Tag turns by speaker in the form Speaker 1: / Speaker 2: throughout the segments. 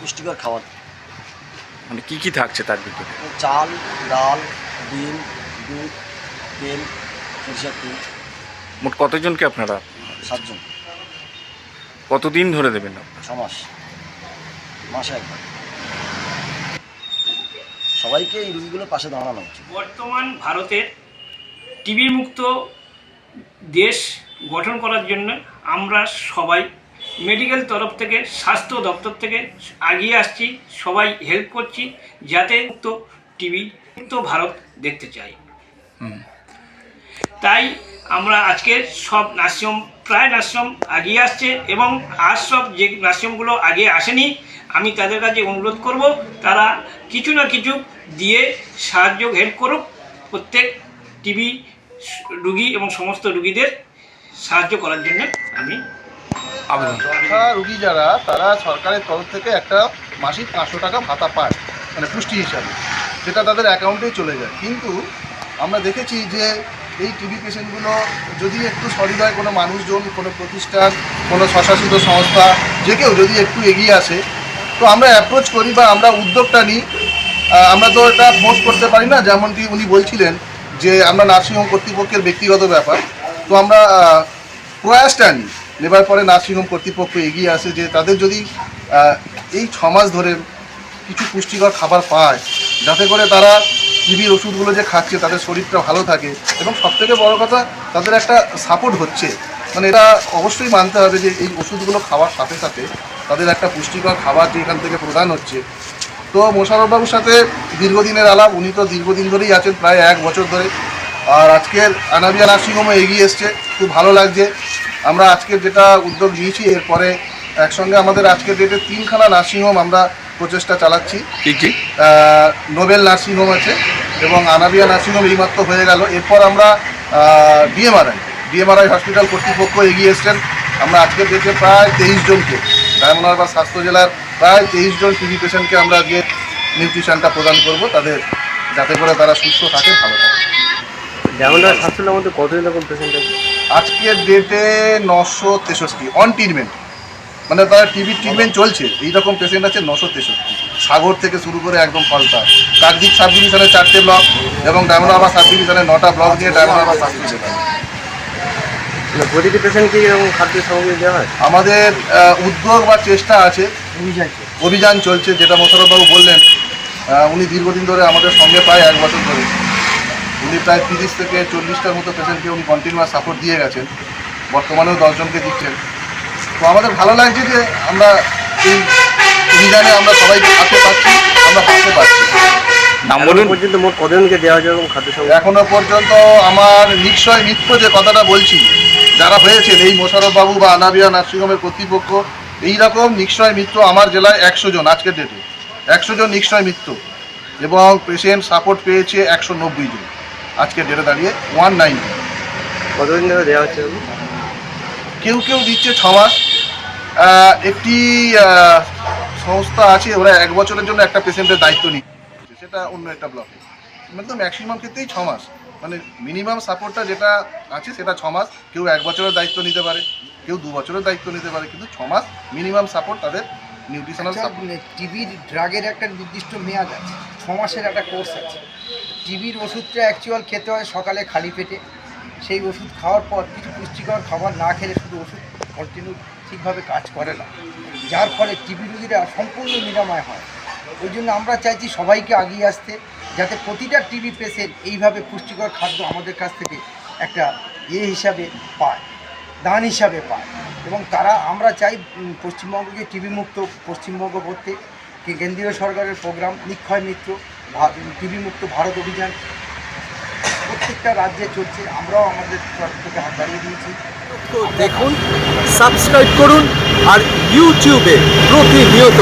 Speaker 1: পুষ্টিকর খাবার।
Speaker 2: মানে কি কি থাকছে তার ভিতরে?
Speaker 1: চাল ডাল ডিম দুধ তেল সরিষার তেল।
Speaker 2: মোট কতজনকে আপনারা?
Speaker 1: সাতজন।
Speaker 2: কতদিন ধরে দেবেন?
Speaker 1: ছ মাস মাসে একবার। সবাইকে এই রুগীগুলোর পাশে দাঁড়ানো উচিত।
Speaker 3: বর্তমান ভারতের টিবি মুক্ত দেশ গঠন করার জন্য আমরা সবাই মেডিকেল তরফ থেকে স্বাস্থ্য দপ্তর থেকে আগিয়ে আসছি সবাই হেল্প করছি যাতে মুক্ত টিভি মুক্ত ভারত দেখতে চাই। তাই আমরা আজকে সব নার্সিংহোম প্রায় নার্সিংহোম আগিয়ে আসছে এবং আর সব যে নার্সিংহোমগুলো আগে আসেনি আমি তাদের কাছে অনুরোধ করব তারা কিছু না কিছু দিয়ে সাহায্য হেল্প করুক। প্রত্যেক টিবি রুগী এবং সমস্ত রুগীদের সাহায্য করার জন্য আমি
Speaker 2: আবেদন
Speaker 4: রুগী যারা তারা সরকারের তরফ থেকে একটা মাসিক পাঁচশো টাকা ভাতা পায় মানে পুষ্টি হিসাবে সেটা তাদের অ্যাকাউন্টেই চলে যায়। কিন্তু আমরা দেখেছি যে এই টিবি পেশেন্টগুলো যদি একটু সহৃদয় কোনো মানুষজন কোনো প্রতিষ্ঠান কোনো স্বশাসিত সংস্থা যে কেউ যদি একটু এগিয়ে আসে তো আমরা অ্যাপ্রোচ করি বা আমরা উদ্যোগটা নিই। আমরা তো এটা ফোর্স করতে পারি না যেমনটি উনি বলছিলেন যে আমরা নার্সিংহোম কর্তৃপক্ষের ব্যক্তিগত ব্যাপার, তো আমরা প্রয়াসটা নিই। নেবার পরে নার্সিংহোম কর্তৃপক্ষ এগিয়ে আসে যে তাদের যদি এই ছ মাস ধরে কিছু পুষ্টিকর খাবার পায়, যাতে করে তারা টিভির ওষুধগুলো যে খাচ্ছে, তাদের শরীরটা ভালো থাকে। এবং সবথেকে বড় কথা, তাদের একটা সাপোর্ট হচ্ছে। মানে এটা অবশ্যই মানতে হবে যে এই ওষুধগুলো খাওয়ার সাথে সাথে তাদের একটা পুষ্টিকর খাবার যে এখান থেকে প্রদান হচ্ছে তো মোশারফবাবুর সাথে দীর্ঘদিনের আলাপ উনি তো দীর্ঘদিন ধরেই আছেন প্রায় এক বছর ধরে। আর আজকের আনাবিয়া নার্সিংহোমে এগিয়ে এসছে খুব ভালো লাগছে। আমরা আজকের যেটা উদ্যোগ নিয়েছি এরপরে একসঙ্গে আমাদের আজকের ডেটে তিনখানা নার্সিংহোম আমরা প্রচেষ্টা চালাচ্ছি। নোবেল নার্সিংহোম আছে এবং আনাবিয়া নার্সিংহোম এইমাত্র হয়ে গেল। এরপর আমরা ডিএমআরআই ডিএমআরআই হসপিটাল কর্তৃপক্ষ এগিয়ে এসছেন। আমরা আজকের ডেটে প্রায় তেইশ জনকে ডায়মন্ড হারবার স্বাস্থ্য জেলার প্রায় তেইশ জন টিভি পেশেন্টকে আমরা গিয়ে নিউট্রিশনটা প্রদান করব। তাদের যাতে করে তারা সুস্থ থাকে ভালো থাকে।
Speaker 5: ডায়মন্ডার হাসপাতালের মধ্যে কতদিন এরকম পেশেন্ট আছে?
Speaker 4: আজকের ডেটে নশো তেষট্টি অন ট্রিটমেন্ট মানে তারা টিভির ট্রিটমেন্ট চলছে এইরকম পেশেন্ট আছে নশো তেষট্টি। সাগর থেকে শুরু করে একদম পাল্টা। কাকদ্বীপ সাব ডিভিশনে চারটে ব্লক এবং ডায়মন্ড হারবার সাব ডিভিশনে নটা ব্লক নিয়ে ডায়মন্ড হারবার স্বাস্থ্য সেবা
Speaker 5: মানে প্রতিটি পেশেন্টকে এরকম খাদ্য সামগ্রী দেওয়া হয়?
Speaker 4: আমাদের উদ্যোগ বা চেষ্টা আছে। অভিযান চলছে। যেটা মোশারফবাবু বললেন উনি দীর্ঘদিন ধরে আমাদের সঙ্গে প্রায় এক বছর ধরে। উনি প্রায় তিরিশ থেকে চল্লিশটার মতো পেশেন্টকে উনি কন্টিনিউয়াস সাপোর্ট দিয়ে গেছেন। বর্তমানেও দশজনকে দিচ্ছেন। তো আমাদের ভালো লাগছে যে আমরা এই অভিযানে আমরা সবাইকে হাতে পাচ্ছি আমরা পাশে পাচ্ছি।
Speaker 2: নাম বলুন।
Speaker 5: পর্যন্ত মোট দেওয়া খাদ্য সামগ্রী?
Speaker 4: এখনও পর্যন্ত আমার নিশ্চয় মিথ্য যে কথাটা বলছি যারা হয়েছেন এই মোশারফ বাবু বা আনাবিয়া নার্সিংহোমের কর্তৃপক্ষ এইরকম নিশ্চয় মিত্র আমার জেলায় একশো জন আজকের ডেটে একশো জন নিশ্চয় মিত্র। এবং পেশেন্ট সাপোর্ট পেয়েছে একশো নব্বই জন। আজকের ডেটে দাঁড়িয়ে ওয়ান নাইন
Speaker 5: কতদিন ধরে দেওয়া হচ্ছে
Speaker 4: কেউ কেউ দিচ্ছে ছ মাস। একটি সংস্থা আছে ওরা এক বছরের জন্য একটা পেশেন্টের দায়িত্ব নিচ্ছে। সেটা অন্য একটা ব্লকে কিন্তু ম্যাক্সিমাম ক্ষেত্রেই ছ মাস। মানে মিনিমাম সাপোর্টটা যেটা আছে সেটা ছ মাস। কেউ এক বছরের দায়িত্ব নিতে পারে কেউ দু বছরের দায়িত্ব নিতে পারে কিন্তু ছ মাস মিনিমাম সাপোর্ট তাদের নিউট্রিশনাল
Speaker 6: টিভির ড্রাগের একটা নির্দিষ্ট মেয়াদ আছে ছ মাসের একটা কোর্স আছে। টিভির ওষুধটা অ্যাকচুয়াল খেতে হয় সকালে খালি পেটে। সেই ওষুধ খাওয়ার পর কিছু পুষ্টিকর খাবার না খেলে শুধু ওষুধ কন্টিনিউ ঠিকভাবে কাজ করে না। যার ফলে টিবি রোগীরা সম্পূর্ণ নিরাময় হয়। ওই জন্য আমরা চাইছি সবাইকে আগিয়ে আসতে, যাতে প্রতিটা টিভি পেশেন্ট এইভাবে পুষ্টিকর খাদ্য আমাদের কাছ থেকে একটা ইয়ে হিসাবে পায়, দান হিসাবে পায়। এবং তারা, আমরা চাই পশ্চিমবঙ্গকে টিভি মুক্ত, পশ্চিমবঙ্গ করতে। কেন্দ্রীয় সরকারের প্রোগ্রাম, নিক্ষয় মিত্র টিভি মুক্ত ভারত অভিযান প্রত্যেকটা রাজ্যে চলছে, আমরাও আমাদের তরফ থেকে হাত বাড়িয়ে দিয়েছি।
Speaker 7: তো দেখুন সাবস্ক্রাইব করুন, আর ইউটিউবে প্রতিনিয়ত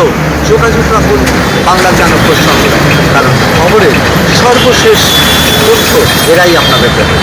Speaker 7: যোগাযোগ রাখুন। বাংলা চাণক্যর সঙ্গে কারণ খবরের সর্বশেষ তথ্য এরাই আপনাদের দেবে।